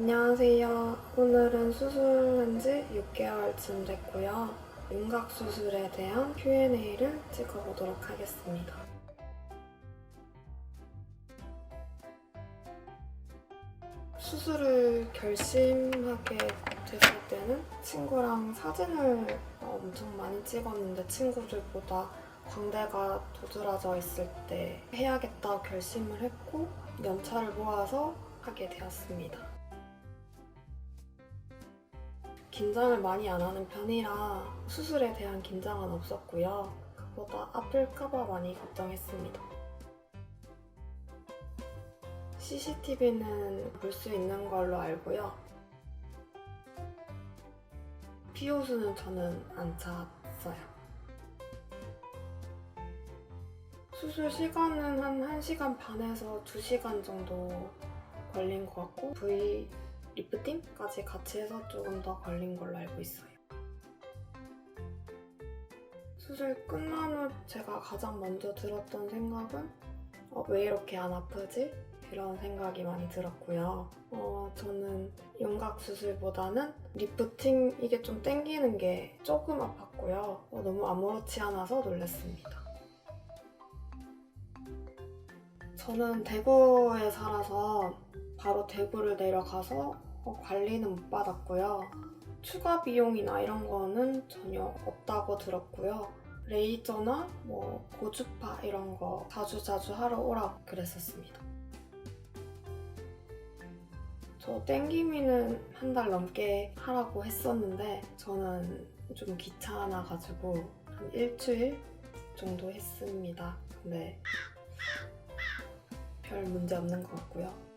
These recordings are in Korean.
안녕하세요. 오늘은 수술한 지 6개월쯤 됐고요. 윤곽 수술에 대한 Q&A를 찍어보도록 하겠습니다. 수술을 결심하게 됐을 때는 친구랑 사진을 엄청 많이 찍었는데 친구들보다 광대가 도드라져 있을 때 해야겠다 결심을 했고 연차를 모아서 하게 되었습니다. 긴장을 많이 안 하는 편이라 수술에 대한 긴장은 없었고요. 그보다 아플까봐 많이 걱정했습니다. CCTV는 볼 수 있는 걸로 알고요. 피호수는 저는 안 찼어요. 수술 시간은 한 1시간 반에서 2시간 정도 걸린 것 같고 V 리프팅까지 같이 해서 조금 더 걸린 걸로 알고 있어요. 수술 끝난 후 제가 가장 먼저 들었던 생각은 어, 왜 이렇게 안 아프지? 이런 생각이 많이 들었고요. 어, 저는 윤곽 수술보다는 리프팅 이게 좀 땡기는 게 조금 아팠고요. 어, 너무 아무렇지 않아서 놀랐습니다. 저는 대구에 살아서 바로 대구를 내려가서 어, 관리는 못 받았고요. 추가 비용이나 이런 거는 전혀 없다고 들었고요. 레이저나 뭐 고주파 이런 거 자주자주 하러 오라고 그랬었습니다. 저 땡기미는 한 달 넘게 하라고 했었는데 저는 좀 귀찮아가지고 한 일주일 정도 했습니다. 근데 별 문제 없는 것 같고요.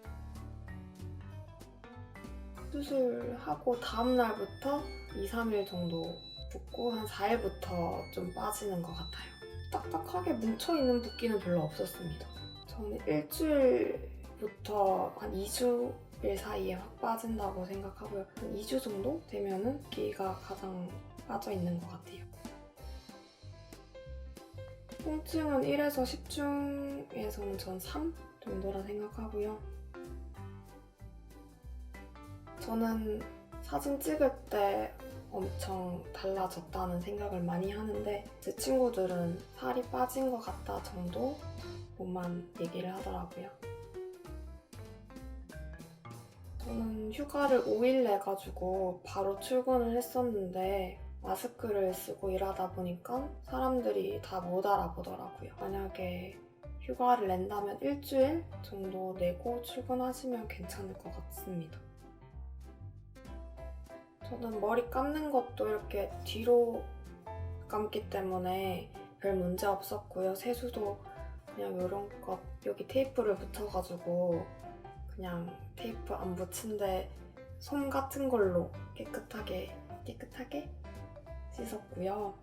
수술하고 다음 날부터 2, 3일 정도 붓고 한 4일부터 좀 빠지는 것 같아요. 딱딱하게 뭉쳐있는 붓기는 별로 없었습니다. 저는 일주일부터 한 2주일 사이에 확 빠진다고 생각하고요. 한 2주 정도 되면은 붓기가 가장 빠져있는 것 같아요. 통증은 1에서 10중에서는 전 3 정도라 생각하고요. 저는 사진 찍을 때 엄청 달라졌다는 생각을 많이 하는데 제 친구들은 살이 빠진 것 같다 정도로만 얘기를 하더라고요. 저는 휴가를 5일 내가지고 바로 출근을 했었는데 마스크를 쓰고 일하다 보니까 사람들이 다 못 알아보더라고요. 만약에 휴가를 낸다면 일주일 정도 내고 출근하시면 괜찮을 것 같습니다. 저는 머리 감는 것도 이렇게 뒤로 감기 때문에 별 문제 없었고요. 세수도 그냥 이런 것 여기 테이프를 붙여가지고 그냥 테이프 안 붙인 데 솜 같은 걸로 깨끗하게 깨끗하게 씻었고요.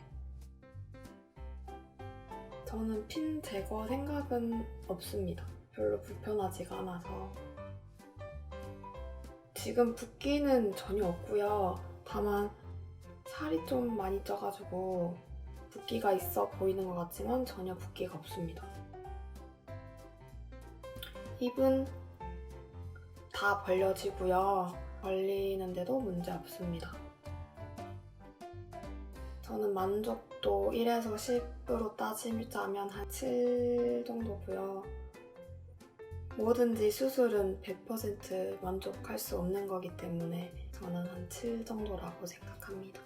저는 핀 제거 생각은 없습니다. 별로 불편하지가 않아서. 지금 붓기는 전혀 없고요. 다만 살이 좀 많이 쪄가지고 붓기가 있어 보이는 것 같지만 전혀 붓기가 없습니다. 입은 다 벌려지고요. 벌리는데도 문제 없습니다. 저는 만족도 1에서 10으로 따지자면 한 7 정도고요. 뭐든지 수술은 100% 만족할 수 없는 거기 때문에 저는 한 7 정도라고 생각합니다.